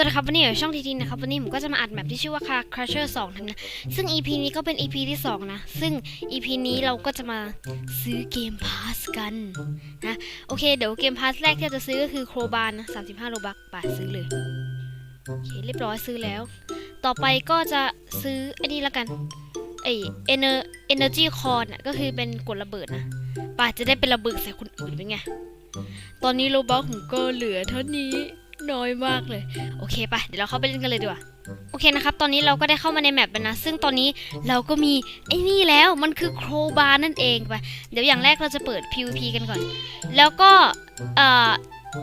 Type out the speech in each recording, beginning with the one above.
วัสดีครับวันนี้อยู่ช่องทีทีนะครับวันนี้ผมก็จะมาอัดแมปที่ชื่อว่า Car Crusher 2ทำนะซึ่ง EP นี้ก็เป็น EP ที่ 2 นะ ซึ่ง EP นี้เราก็จะมาซื้อเกมพาสกันนะโอเคเดี๋ยวเกมพาสแรกที่เราจะซื้อก็คือโครบานนะ35โลบักไปซื้อเลยโอเคเรียบร้อยซื้อแล้ว ต่อไปก็จะซื้ออันนี้ละกันไอเอเนอร์เอเนอร์จีคอนอะก็คือเป็นกดระเบิดนะป่าจะได้เป็นระเบิดใส่คนอื่นเป็นไงตอนนี้โลบักผมก็เหลือเท่านี้ น้อยมากเลย โอเคปะเดี๋ยวเราเข้าไปเล่นกันเลยดีกว่าโอเคนะครับ ตอนนี้เราก็ได้เข้ามาในแมปแล้วนะ ซึ่งตอนนี้เราก็มีไอ้นี่แล้ว มันคือโครบาร์นั่นเองไป เดี๋ยวอย่างแรกเราจะเปิด PVP กันก่อน แล้วก็ เอ่อ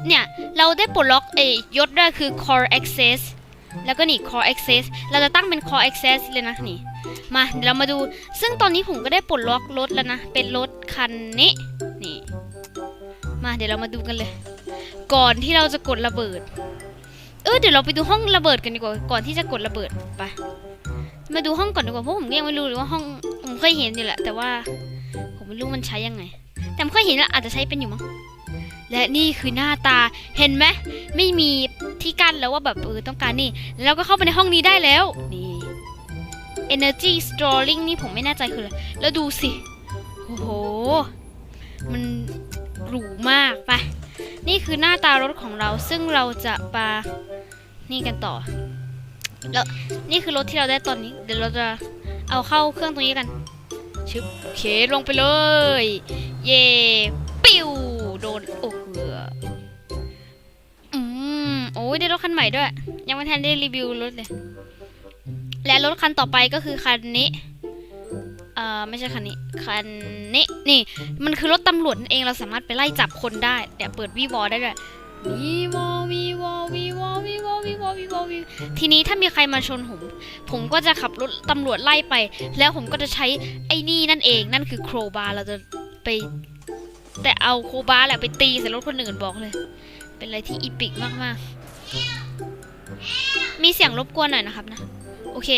เนี่ย เราได้ปลดล็อกเอยยศด้วยคือ Core Access แล้วก็นี่ Core Access เราจะตั้งเป็น Core Access เลยนะนี่ มา เดี๋ยวเรามาดู ซึ่งตอนนี้ผมก็ได้ปลดล็อกรถแล้วนะ เป็นรถคันนี้ นี่ มาเดี๋ยวเรามาดูกันเลย ก่อนที่เราจะกดระเบิด เออเดี๋ยวเราไปดูห้องระเบิดกันดีกว่า ก่อนที่จะกดระเบิดไป มาดูห้องก่อนดีกว่า เพราะผมยังไม่รู้เลยว่าห้อง ผมเคยเห็นอยู่แหละ แต่ว่า ผมไม่รู้มันใช้ยังไง แต่ผมเคยเห็นแล้วอาจจะใช้เป็นอยู่มั้ง และนี่คือหน้าตา เห็นไหมไม่มีที่กั้นแล้วว่าแบบเออต้องการนี่ แล้วก็เข้าไปในห้องนี้ได้แล้ว นี่ energy storing นี่ผมไม่แน่ใจคืออะไร แล้วดูสิ โอ้โห มัน หรูมากไปนี่คือหน้าตารถของเราซึ่งเราจะปานี่กันต่อแล้วนี่คือรถที่เราได้ตอนนี้ เดี๋ยวเราจะเอาเข้าเครื่องตรงนี้กันชึบโอเคลงไปเลย เย่ปิ้วโดนโอ้เหืออืมโอ้ยได้รถคันใหม่ด้วย ยังไม่ทันได้รีวิวรถเลย และรถคันต่อไปก็คือคันนี้ เอ่อไม่ใช่คันนี้คันนี้นี่ มันคือรถตำรวจนั่นเองเราสามารถไปไล่จับคนได้เดี๋ยวเปิดวีวอได้ด้วยวีวอวีวอวีวอวีวอวีวอวีวอวีทีนี้ถ้ามีใครมาชนผม ผมก็จะขับรถตำรวจไล่ไป แล้วผมก็จะใช้ไอ้นี่นั่นเองนั่นคือโครบาร์เราจะไป แต่เอาโครบาร์แหละไปตีใส่รถคนอื่นบอกเลย เป็นอะไรที่อีปิกมากๆ มีเสียงรบกวนหน่อยนะครับนะ โอเค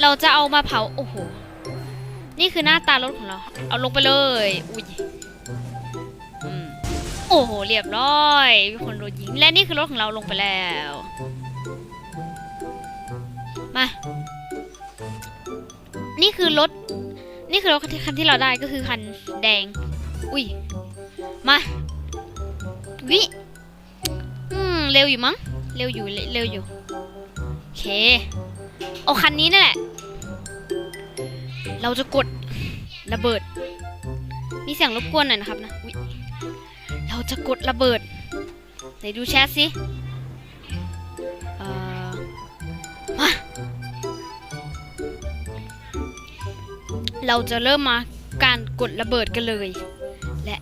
เราจะเอามาเผาโอ้โห นี่คือหน้าตารถของเรา เอาลงไปเลย อุ้ยอืมโอ้โห เรียบร้อย มีคนโดนยิง และนี่คือรถของเราลงไปแล้ว มา นี่คือรถ นี่คือรถคันที่คันที่เราได้ก็คือคันแดง อุ้ย มาวิอืม เร็วอยู่มั้ง เร็วอยู่ เร็วอยู่ โอเค เอาคันนี้นั่นแหละ เราจะกดระเบิด มีเสียงรบกวนหน่อยนะครับนะเราจะกดระเบิดไหนดูแชทสิมาเราจะเริ่มมาการกดระเบิดกันเลย และ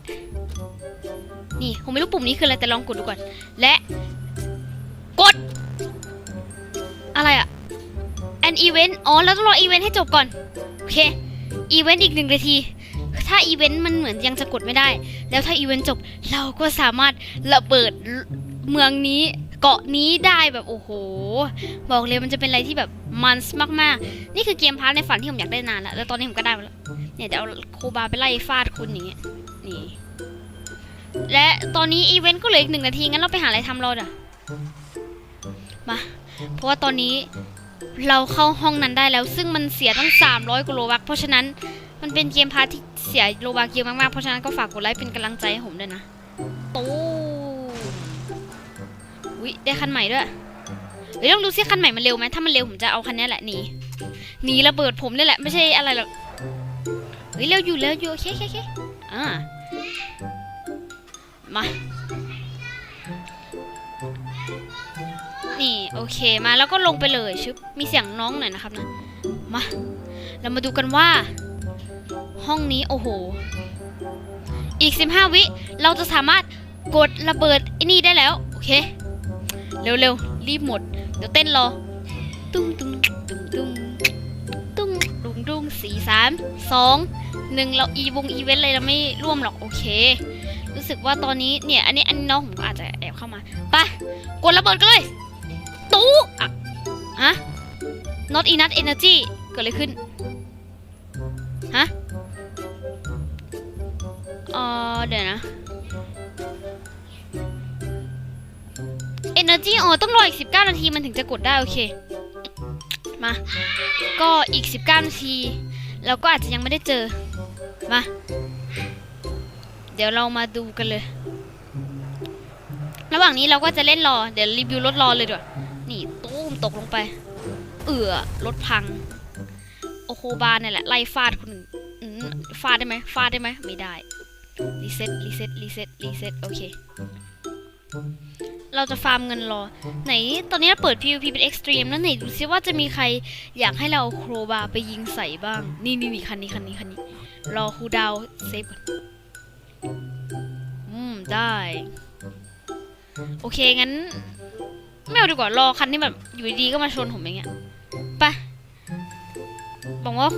นี่ผมไม่รู้ปุ่มนี้คืออะไรแต่ลองกดดูก่อน และ กด อะไรอะ an event อ๋อเราต้องรออีเวนต์ให้จบก่อน โอเค อีเวนต์อีกหนึ่งนาที ถ้าอีเวนต์มันเหมือนยังจะกดไม่ได้ แล้วถ้าอีเวนต์จบ เราก็สามารถระเบิดเมืองนี้เกาะนี้ได้แบบโอ้โห บอกเลยมันจะเป็นอะไรที่แบบมันส์มากๆ นี่คือเกมพาร์ทในฝันที่ผมอยากได้นานแล้ว แล้วตอนนี้ผมก็ได้มาแล้ว เนี่ยเดี๋ยวเอาโคบาไปไล่ฟาดคุณอย่างเงี้ย นี่ และตอนนี้อีเวนต์ก็เหลืออีกหนึ่งนาทีงั้นเราไปหาอะไรทำเราเดี๋ยวมา เพราะว่าตอนนี้ เราเข้าห้องนั้นได้แล้ว ซึ่งมันเสียตั้ง 300กว่าโลบักเพราะฉะนั้นมันเป็นเกมพาร์ทที่เสียโลบักเยอะมากๆ เพราะฉะนั้นก็ฝากกดไลค์เป็นกำลังใจให้ผมด้วยนะตูวิได้คันใหม่ด้วยเดี๋ยวต้องดูซิคันใหม่มันเร็วไหมถ้ามันเร็วผมจะเอาคันนี้แหละหนีหนีระเบิดผมนี่แหละไม่ใช่อะไรหรอกเฮ้ยเร็วอยู่เร็วอยู่โอเคโอเคโอเคอ่ามา นี่โอเคมาแล้วก็ลงไปเลยชึบมีเสียงน้องหน่อยนะครับนะมาเรามาดูกันว่า ห้องนี้โอ้โห อีก 15 วิเราจะสามารถกดระเบิดไอ้นี่ได้แล้ว โอเค เร็วๆ รีบหมด เดี๋ยวเต้นรอ ตุ้งตุ้งตุ้งตุ้งตุ้งดุงดุงสี่สามสองหนึ่งเราอีวงอีเวนต์เลยเราไม่ร่วมหรอก โอเค รู้สึกว่าตอนนี้เนี่ย อันนี้อันน้องผมก็อาจจะแอบเข้ามาไปกดระเบิดกันเลย ตู้อะฮะ not enough energy เกิดอะไรขึ้น ฮะเออเดี๋ยวนะ energy จริงอ๋อต้องรออีก 19 นาทีมันถึงจะกดได้โอเค มา ก็อีก 19 นาทีเราก็อาจจะยังไม่ได้เจอ มา เดี๋ยวเรามาดูกันเลย ระหว่างนี้เราก็จะเล่นรอ เดี๋ยวรีวิวรถรอเลยดีกว่า ตกลงไป เอือรถพัง โอโคบาเนี่ยแหละไล่ฟาดคนอื่นอืมฟาดได้ไหมฟาดได้ไหมไม่ได้ รีเซ็ตรีเซ็ตรีเซ็ตรีเซ็ตโอเค เราจะฟาร์มเงินรอ ไหนตอนนี้เปิด PVP เป็น Extreme แล้วไหนดูซิว่าจะมีใครอยากให้เราเอโครบาไปยิงใส่บ้าง นี่นี่นี่คันนี้คันนี้คันนี้ รอคูดาวเซฟก่อนอืม ได้ โอเค งั้น ไม่เอาดีกว่ารอคันที่แบบอยู่ดีๆก็มาชนผมอย่างเงี้ยไปบอกว่า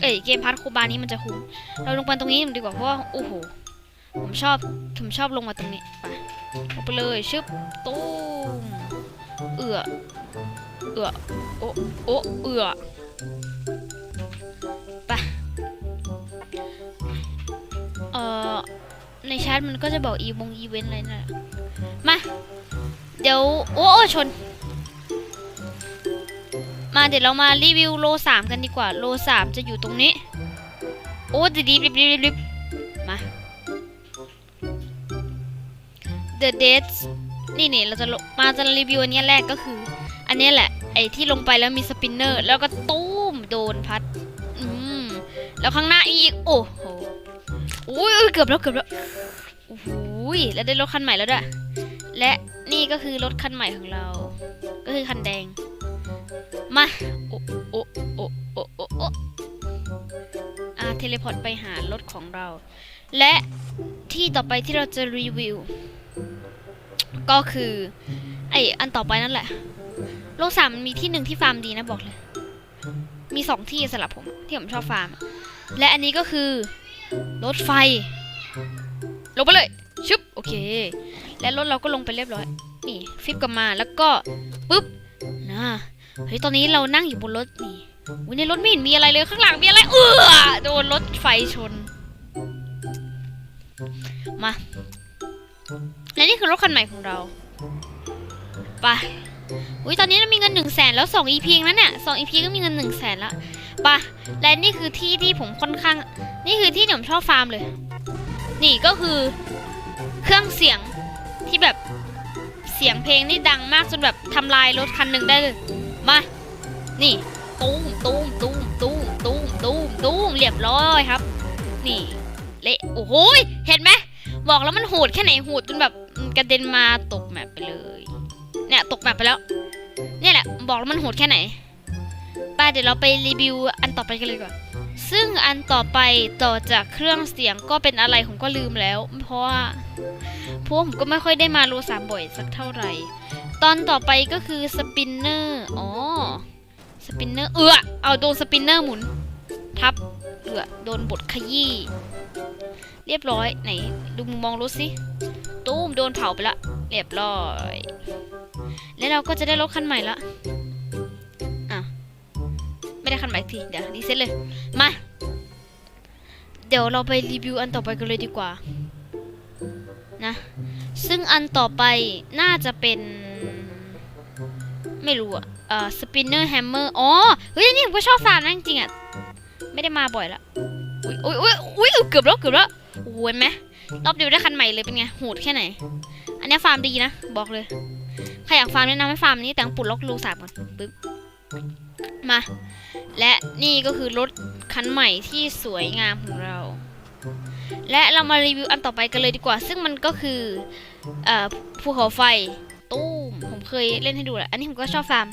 เอ้ยเกมพาร์ทคูบานี้มันจะคุ้มเราลงไปตรงนี้ดีกว่าเพราะว่าโอ้โหผมชอบผมชอบลงมาตรงนี้ไปลงไปเลยชึบตุ้มเอือเอือโอโอเอือไปเอ่อในแชทมันก็จะบอกอีวงอีเวนต์อะไรน่ะมา เดี๋ยว โอ้โอชน มาเดี๋ยวเรามารีวิวโลสามกันดีกว่า โลสามจะอยู่ตรงนี้ โอ้ดีดีบรีบรีบรีบมา The Dates นี่นี่เราจะมาจะรีวิวอันนี้แรกก็คือ อันนี้แหละ ไอ้ที่ลงไปแล้วมีสปินเนอร์ แล้วก็ตุ้มโดนพัด อืม แล้วข้างหน้าอีก โอ้โหอุ้ยเกือบแล้วเกือบแล้วโอ้โหยแล้วได้รถคันใหม่แล้วด้วย และนี่ก็คือรถคันใหม่ของเรา ก็คือคันแดง มา โอ้โอ้โอ้โอ้โอ้โอ้อาเทเลพอร์ตไปหารถของเรา และที่ต่อไปที่เราจะรีวิว ก็คือ ไออันต่อไปนั่นแหละ โลกสามมันมีที่หนึ่งที่ฟาร์มดีนะบอกเลย มีสองที่สำหรับผม ที่ผมชอบฟาร์ม และอันนี้ก็คือ รถไฟ ลงไปเลย ชึบ โอเค และรถเราก็ลงไปเรียบร้อย นี่ฟิปกลับมาแล้วก็ปุ๊บนะเฮ้ยตอนนี้เรานั่งอยู่บนรถนี่อุ้ยในรถไม่เห็นมีอะไรเลยข้างหลังมีอะไรเออโดนรถไฟชน มาและนี่คือรถคันใหม่ของเราไปอุ้ยตอนนี้เรามีเงินหนึ่งแสนแล้วสอง EP เองนเนี่ยสอง EP ก็มีเงินหนึ่งแสนละไปและนี่คือที่ที่ผมค่อนข้าง นี่คือที่ที่ผมชอบฟาร์มเลย นี่ก็คือเครื่องเสียง ที่แบบเสียงเพลงนี่ดังมากจนแบบทำลายรถคันหนึ่งได้เลย มา นี่ตูมตูมตูมตูมตูมตูมตูมเรียบร้อยครับ นี่เละโอ้โหเห็นไหมบอกแล้วมันโหดแค่ไหนโหดจนแบบกระเด็นมาตกแมปไปเลย เนี่ยตกแมปไปแล้ว เนี่ยแหละ บอกแล้วมันโหดแค่ไหน ไปเดี๋ยวเราไปรีวิวอันต่อไปกันเลยดีกว่อนซึ่งอันต่อไปต่อจากเครื่องเสียงก็เป็นอะไรผมก็ลืมแล้ว เพราะว่าพว่าผมก็ไม่ค่อยได้มาโลสามบ่อยสักเท่าไหร่ ตอนต่อไปก็คือสปินเนอร์อ๋อสปินเนอร์เอือเอาโดนสปินเนอร์หมุน ทับเอือโดนบดขยี้เรียบร้อยไหนดูมุมมองรถสิตู้มโดนเผาไปละเรียบร้อย แล้วเราก็จะได้รถคันใหม่ละ ไม่ได้คันใหม่ทีเดี๋ยวรีเซ็ตเลย มา เดี๋ยวเราไปรีวิวอันต่อไปกันเลยดีกว่า นะ ซึ่งอันต่อไปน่าจะเป็น ไม่รู้อะเอ่อสปินเนอร์แฮมเมอร์อ๋อ เฮ้ย นี่ผมก็ชอบฟาร์มนะจริงๆอะไม่ได้มาบ่อยละอุ้ยอุ้ยอุ้ยอุ้ยเกือบแล้วเกือบแล้วโอ้โหเห็นไหมรอบเดียวได้คันใหม่เลยเป็นไงโหดแค่ไหน อันนี้ฟาร์มดีนะ บอกเลย ใครอยากฟาร์มแนะนำให้ฟาร์มนี้แต่งปุดล็อกรูสามก่อนปึ๊บ มา และนี่ก็คือรถคันใหม่ที่สวยงามของเรา และเรามารีวิวอันต่อไปกันเลยดีกว่า ซึ่งมันก็คือเอ่อภูเขาไฟตู้มผมเคยเล่นให้ดูแหละ อันนี้ผมก็ชอบฟาร์ม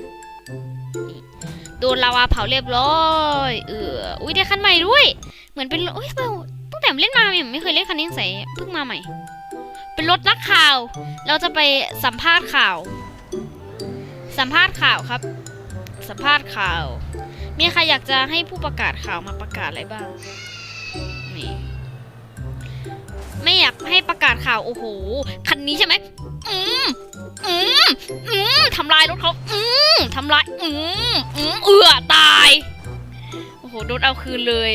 โดนลาวาเผาเรียบร้อยเอออุ้ยได้คันใหม่ด้วย เหมือนเป็นโอ้ยตั้งแต่เล่นมาผมไม่เคยเล่นคันนี้ใส่เพิ่งมาใหม่ เป็นรถนักข่าว เราจะไปสัมภาษณ์ข่าว สัมภาษณ์ข่าวครับ สัมภาษณ์ข่าว มีใครอยากจะให้ผู้ประกาศข่าวมาประกาศอะไรบ้างนี่ไม่อยากให้ประกาศข่าวโอ้โหคันนี้ใช่ไหมอืมอืมอืมทำลายรถเขาอืมทำลายอืมอืมเอือตายโอ้โหโดนเอาคืนเลย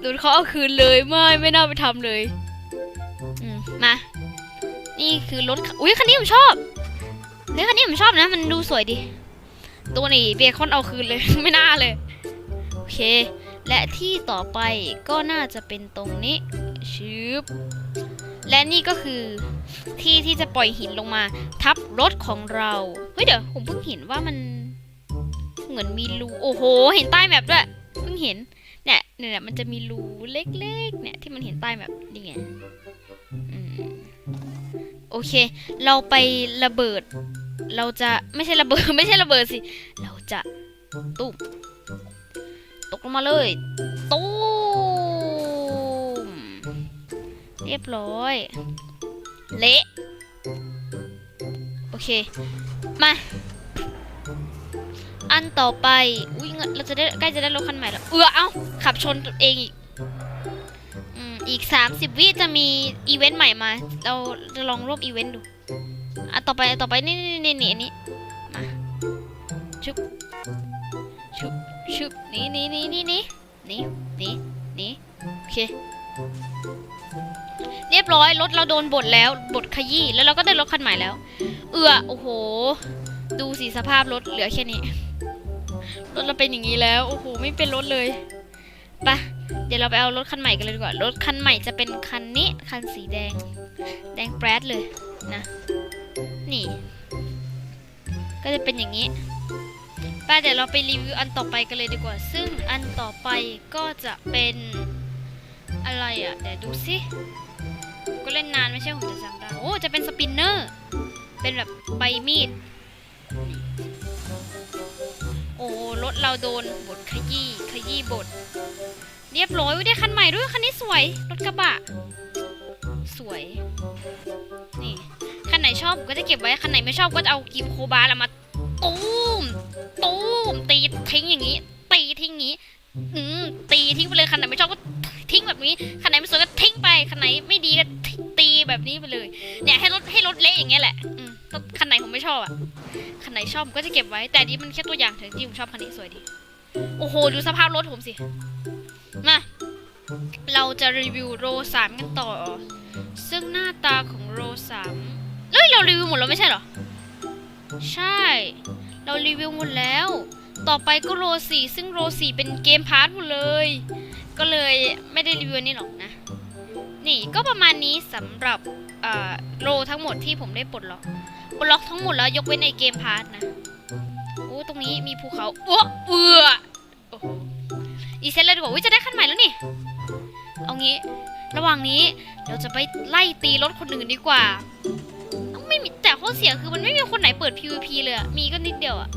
โดนเขาเอาคืนเลยไม่ไม่น่าไปทำเลยอืมมานี่คือรถอุ้ยคันนี้ผมชอบเฮ้ยคันนี้ผมชอบนะ มันดูสวยดี ตัวนี้เบคอนเอาคืนเลย ไม่น่าเลย โอเค และที่ต่อไปก็น่าจะเป็นตรงนี้ชืบและนี่ก็คือที่ที่จะปล่อยหินลงมา ทับรถของเรา เฮ้ยเดี๋ยวผมเพิ่งเห็นว่ามัน เหมือนมีรูโอ้โห เห็นใต้แมปด้วยเพิ่งเห็นเนี่ยเนี่ยมันจะมีรูเล็กๆเนี่ยที่มันเห็นใต้แมปนี่ไงโอเค เราไประเบิด เราจะไม่ใช่ระเบิดไม่ใช่ระเบิดสิ เราจะตุ้มตกลงมาเลยตุ้มเรียบร้อย เละโอเค มา อันต่อไป อุ้ยเงินเราจะได้ใกล้จะได้รถคันใหม่แล้ว เออเอ้าขับชนตัวเองอีกอืมอีก 30 วิจะมีอีเวนต์ใหม่มา เราจะลองรวมอีเวนต์ดู อะต่อไปต่อไปนี่นี่นี่นี่นนี้มาชุบชุบชุบนี่นี่นี่นี่นี่นี่นี่นี่โอเคเรียบร้อยรถเราโดนบดแล้วบดขยี้แล้วเราก็ได้รถคันใหม่แล้ว เอือโอ้โห ดูสิสภาพรถเหลือแค่นี้รถเราเป็นอย่างนี้แล้วโอ้โหไม่เป็นรถเลยปะเดี๋ยวเราไปเอารถคันใหม่กันเลยดีกว่ารถคันใหม่จะเป็นคันนี้คันสีแดง แดงแปรดเลยนะ นี่ ก็จะเป็นอย่างนี้ไปเดี๋ยวเราไปรีวิวอันต่อไปกันเลยดีกว่า ซึ่งอันต่อไปก็จะเป็นอะไรอะ่ะ เดี๋ยวดูสิ ก็เล่นนานไม่ใช่ผมจะจำได้ โอ้ จะเป็นสปินเนอร์ เป็นแบบใบมีด โอ้ รถเราโดนบดขยี้ขยี้บด เรียบร้อยได้คันใหม่ด้วย คันนี้สวย รถกระบะ สวย นี่ นไหนชอบผมก็จะเก็บไว้คันไหนไม่ชอบก็จะเอากิมโคบาแล้วมาตูมตูมตีทิ้งอย่างนี้ ตีทิ้งอย่างนี้ อืมตีทิ้งไปเลยคันไหนไม่ชอบก็ทิ้งแบบนี้คันไหนไม่สวยก็ทิ้งไปคันไหนไม่ดีก็ตีแบบนี้ไปเลย เนี่ยให้รถให้รถเละอย่างเงี้ยแหละอืมคันไหนผมไม่ชอบอะคันไหนชอบผมก็จะเก็บไว้ แต่นี้มันแค่ตัวอย่างเถอะจริงๆผมชอบคันนี้สวยดีโอ้โหดูสภาพรถผมสิมาเราจะรีวิวโรสามกันต่อ ซึ่งหน้าตาของโรสาม เอ้ยเรารีวิวหมดแล้วไม่ใช่เหรอ ใช่ เรารีวิวหมดแล้ว ต่อไปก็โรสี่ซึ่งโรสี่เป็นเกมพาร์ทหมดเลย ก็เลยไม่ได้รีวิวนนี้หรอกนะ นี่ก็ประมาณนี้สำหรับเอ่อโรทั้งหมดที่ผมได้ปลดล็อกปลดล็อกทั้งหมดแล้วยกเว้นในเกมพาร์ทนะโอ้ตรงนี้มีภูเขาอ้วเอือโอ้โหอีเซนเลยดีกว่าวิจะได้ขั้นใหม่แล้วนี่เอางี้ ระหว่างนี้เราจะไปไล่ตีรถคนอื่นดีกว่า ต่ข้อเสียคือมันไม่มีคนไหนเปิด PVP เลยอะมีก็นิดเดียวอะ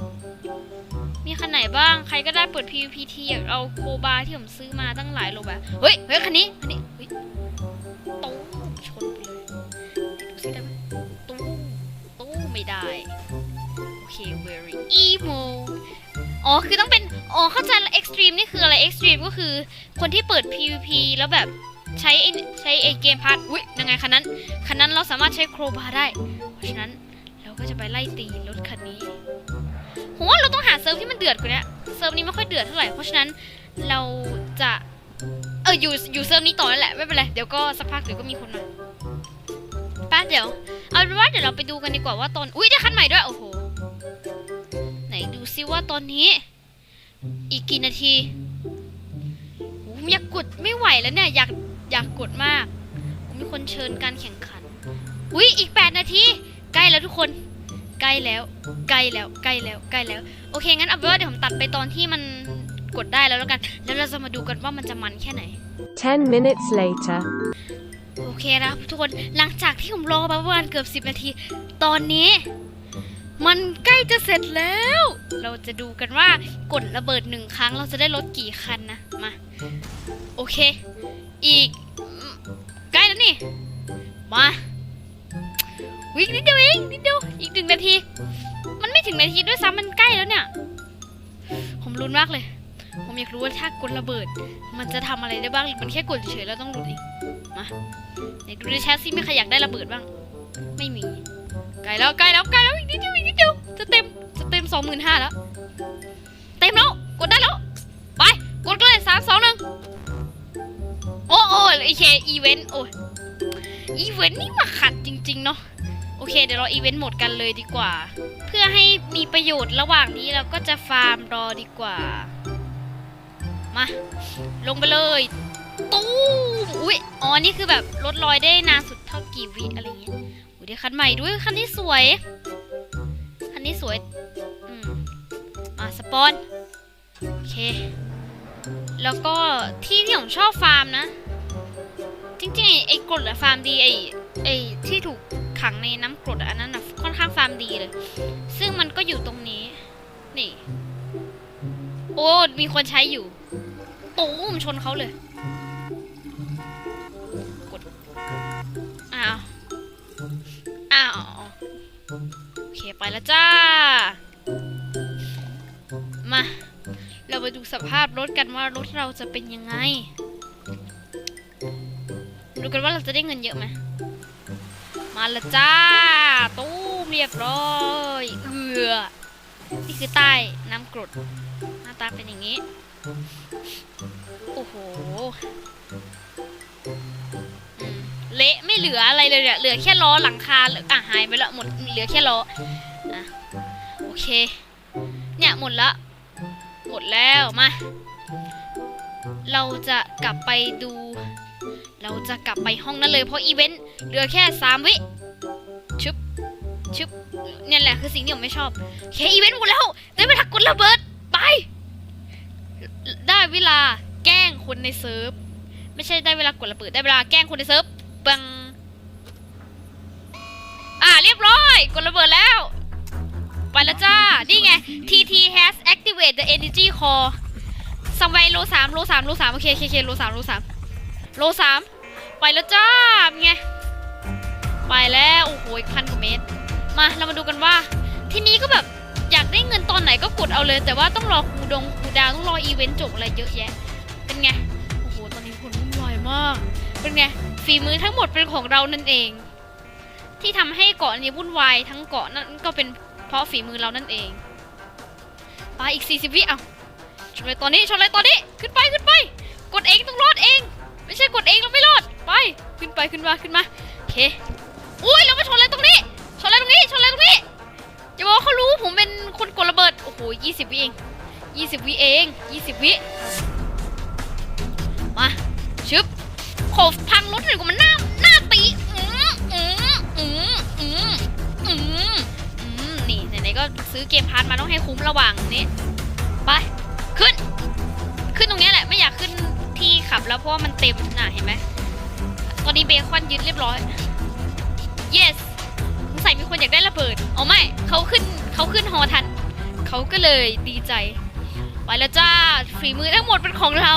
มีคันไหนบ้าง ใครก็ได้เปิด PVP ทีอยากเอาโคบาที่ผมซื้อมาตั้งหลายโลแบบเฮ้ย เฮ้ย คันนี้ คันนี้ เฮ้ยตู้ชนไปเลยดูสิได้ไหมตู้ตู้ไม่ได้ โอเค very emo อ๋อ คือต้องเป็น อ๋อ เข้าใจล้ว extreme นี่คืออะไร extreme ก็คือ คนที่เปิด PVP แล้วแบบใช้ใช้ไอเกมพาร์ทอุ้ยยังไงคันนั้น คันนั้นเราสามารถใช้โครบาได้ เพราะฉะนั้น ราก็จะไปไล่ตีรถคันนี้ผมว่าเราต้องหาเซิร์ฟที่มันเดือดกว่านี้เซิร์ฟนี้ไม่ค่อยเดือดเท่าไหร่เพราะฉะนั้นเราจะเอออยู่อยู่เซิร์ฟนี้ต่อนั่นแหละไม่เป็นไรเดี๋ยวก็สักพักเดี๋ยวก็มีคนมาแป๊บเดี๋ยวเอาเป็นว่าเดี๋ยวเราไปดูกันดีกว่าว่าตอนอุ้ยได้คันใหม่ด้วยโอ้โหไหนดูซิว่าตอนนี้ อีกกี่นาทีโอ้โหอยากกดไม่ไหวแล้วเนี่ยอยากอยากกดมากมมีคนเชิญการแข่งขันอุ้ยอีก 8 นาที ใกล้แล้วทุกคนใกล้แล้วใกล้แล้วใกล้แล้วใกล้แล้ว โอเคงั้นเอาเป็นว่าเดี๋ยวผมตัดไปตอนที่มันกดได้แล้วแล้วกัน แล้วเราจะมาดูกันว่ามันจะมันแค่ไหน 10 minutes later. โอเคนะทุกคนหลังจากที่ผมรอมาประมาณเกือบ 10 นาที ตอนนี้ มันใกล้จะเสร็จแล้ว เราจะดูกันว่ากดระเบิดหนึ่งครั้งเราจะได้รถกี่คันนะมาโอเค อีกอืมใกล้แล้วนี่ มา วิ่งนิดเดียวเองนิดเดียวอีกหนึ่งนาที มันไม่ถึงนาทีด้วยซ้ำมันใกล้แล้วเนี่ย ผมรุนมากเลย ผมอยากรู้ว่าถ้ากดระเบิด มันจะทำอะไรได้บ้างหรือมันแค่กดเฉยๆแล้วต้องหลุดเองมาไหนดูในแชทซิมีใครอยากได้ระเบิดบ้าง ไม่มีใกล้แล้วใกล้แล้วใกล้แล้วอีกนิดเดียวอีกนิดเดียวจะเต็มจะเต็มสองหมื่นห้าแล้ว เต็มแล้วกดได้แล้วไปกดเลยสามสองหนึ่งโอ้โอ้ไอเคอีเวนต์โอ้ยอีเวนต์นี่มาขัดจริง ๆ เนาะ อเคเดี๋ยวเราอีเวนต์หมดกันเลยดีกว่า เพื่อให้มีประโยชน์ระหว่างนี้เราก็จะฟาร์มรอดีกว่า มา ลงไปเลยตู้มอุ๊ยอ๋อนี่คือแบบลดรอยได้นานสุดเท่ากี่วิอะไรเงี้ยอุ๊ยได้คันใหม่ด้วยคันนี้สวย คันนี้สวยอืมมาสปอนโอเค แล้วก็ที่ที่ผมชอบฟาร์มนะ จริงๆไอ้กดอะฟาร์มดีไอ้ไอ้ที่ถูก ขังในน้ำกรดอันนั้นอะค่อนข้างฟาร์มดีเลย ซึ่งมันก็อยู่ตรงนี้ นี่ โอ้มีคนใช้อยู่ตูมชนเขาเลยกดอ้าวอ้าวโอเคไปแล้วจ้า มา เราไปดูสภาพรถกันว่ารถเราจะเป็นยังไงดูกันว่าเราจะได้เงินเยอะไหม มาละจ้า ตู้มเรียบร้อยเอือนี่คือใต้น้ำกรดหน้าตาเป็นอย่างนี้ โอ้โหเละไม่เหลืออะไรเลยเนี่ยเหลือแค่ล้อหลังคาเหลืออะหายไปล้วหมดเหลือแค่ล้ออะโอเค เนี่ยหมดละ หมดแล้วมา เราจะกลับไปดู เราจะกลับไปห้องนั้นเลยเพราะอีเวนต์เหลือแค่สามวิชึบชึบเนี่ยแหละคือสิ่งที่ผมไม่ชอบโอเคอีเวนต์หมดแล้วได้เวลากดระเบิดไป ได้เวลาแกล้งคนในเซิร์ฟไม่ใช่ได้เวลากดระเบิดได้เวลาแกล้งคนในเซิร์ฟบังอ่าเรียบร้อยกดระเบิดแล้ว ไปแล้วจ้า นี่ไง TT has activate the energy core สังไวโลสามโลสามโลสามโอเคโอเคโอเคโลสามโลสามโลสาม ไปแล้วจ้าเป็นไง ไปแล้ว โอ้โหอีกพันกว่าเมตร มาเรามาดูกันว่า ทีนี้ก็แบบอยากได้เงินตอนไหนก็กดเอาเลย แต่ว่าต้องรอครูดงครูดาวต้องรออีเวนต์จบอะไรเยอะแยะ เป็นไง โอ้โห ตอนนี้คนวุ่นวายมาก เป็นไง ฝีมือทั้งหมดเป็นของเรานั่นเอง ที่ทำให้เกาะนี้วุ่นวายทั้งเกาะนั่นก็เป็นเพราะฝีมือเรานั่นเอง ไปอีก 40 วิเอาชนเลยตอนนี้ชนเลยตอนนี้ ขึ้นไปขึ้นไป กดเองต้องรอดเอง ไม่ใช่กดเองเราไม่รอด ไป ขึ้นไปขึ้นมาขึ้นมาโอเค อุ้ยเราไปชนเลยตรงนี้ ชนเลยตรงนี้ ชนเลยตรงนี้อย่าบอกว่าเขารู้ผมเป็นคนกดระเบิด โอ้โห20วิเอง20วิเอง20วิ มาชึบขอพังรถหน่อยกว่ามันหน้าหน้าตีอืมอืมอืมอืมอืมอืมนี่ไหนๆก็ซื้อเกมพาร์ทมาต้องให้คุ้มระหว่างนี้ ไป เพราะว่ามันเต็มน่ะเห็นไหมตอนนี้เบคอนยึดเรียบร้อย yes สงสัยมีคนอยากได้ระเบิดอ๋อไม่เขาขึ้นเขาขึ้นฮอทันเขาก็เลยดีใจไปแล้วจ้าฝีมือทั้งหมดเป็นของเรา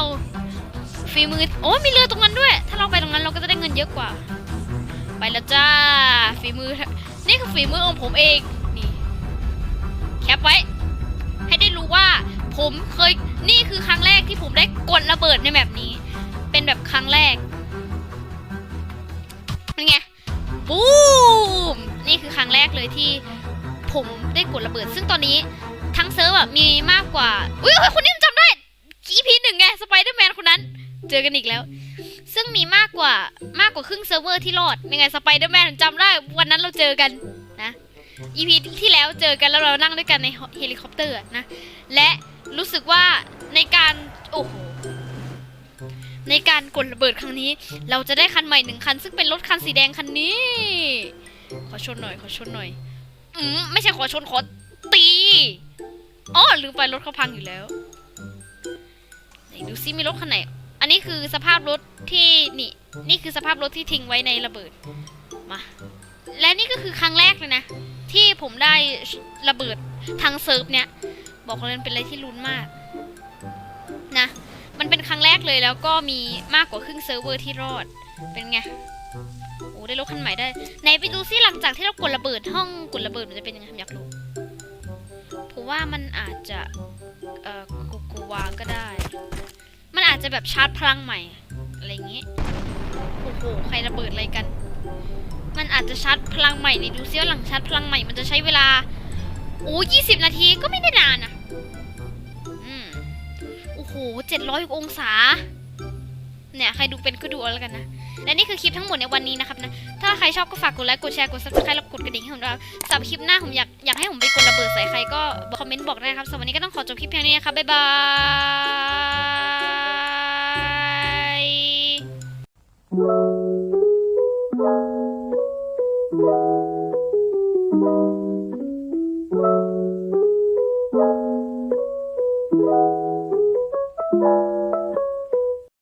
ฝีมือโอ้มีเรือตรงนั้นด้วย ถ้าเราไปตรงนั้นเราก็จะได้เงินเยอะกว่า ไปแล้วจ้าฝีมือนี่คือฝีมือของผมเองนี่แคปไว้ ให้ได้รู้ว่าผมเคยนี่คือครั้งแรกที่ผมได้กดระเบิดในแบบนี้ เป็นแบบครั้งแรกเป็นไงบูมนี่คือครั้งแรกเลยที่ผมได้กดระเบิด ซึ่งตอนนี้ทั้งเซิร์ฟอะมีมากกว่าอุ้ยคนนี้จำได้ EP หนึ่งไงสไปเดอร์แมนคนนั้น เจอกันอีกแล้ว ซึ่งมีมากกว่ามากกว่าครึ่งเซิร์ฟเวอร์ที่รอดยังไงสไปเดอร์แมนจำได้วันนั้นเราเจอกันนะ EP ที่แล้วเจอกันแล้วเรานั่งด้วยกันในเฮลิคอปเตอร์นะและรู้สึกว่าในการโอ้โห ในการกดระเบิดครั้งนี้ เราจะได้คันใหม่หนึ่งคัน ซึ่งเป็นรถคันสีแดงคันนี้ ขอชนหน่อย ขอชนหน่อย อืมไม่ใช่ขอชนขอตีอ๋อลืมไปรถเขาพังอยู่แล้วไหนดูซิมีรถคันไหน อันนี้คือสภาพรถที่นี่ นี่คือสภาพรถที่ทิ้งไว้ในระเบิดมา และนี่ก็คือครั้งแรกเลยนะ ที่ผมได้ระเบิดทางเซิร์ฟเนี่ย บอกเลยเป็นอะไรที่ลุ้นมาก มันเป็นครั้งแรกเลยแล้วก็มีมากกว่าครึ่งเซิร์ฟเวอร์ที่รอด เป็นไง โอ้ได้รถคันใหม่ได้ ไหนไปดูซิหลังจากที่เรากดระเบิดห้องกดระเบิดมันจะเป็นยังไงอยากรู้ผมว่ามันอาจจะเอ่อกูกูวางก็ได้ มันอาจจะแบบชาร์จพลังใหม่อะไรอย่างงี้ โอ้โหใครระเบิดอะไรกัน มันอาจจะชาร์จพลังใหม่นี่ดูซิว่าหลังชาร์จพลังใหม่มันจะใช้เวลาโอ้ยี่สิบนาทีก็ไม่ได้นานนะ โอ้โหเจ็ดร้อยองศา เนี่ย ใครดูเป็นก็ดูเอาแล้วกันนะ และนี่คือคลิปทั้งหมดในวันนี้นะครับนะ ถ้าใครชอบก็ฝากกดไลค์ กดแชร์ กด subscribe แล้วกดกระดิ่งให้ผมด้วยครับสำหรับคลิปหน้าผมอยากอยากให้ผมไปกดระเบิดใส่ใครก็คอมเมนต์บอกได้ครับสำหรับวันนี้ก็ต้องขอจบคลิปเพียงนี้นะครับ บ๊ายบาย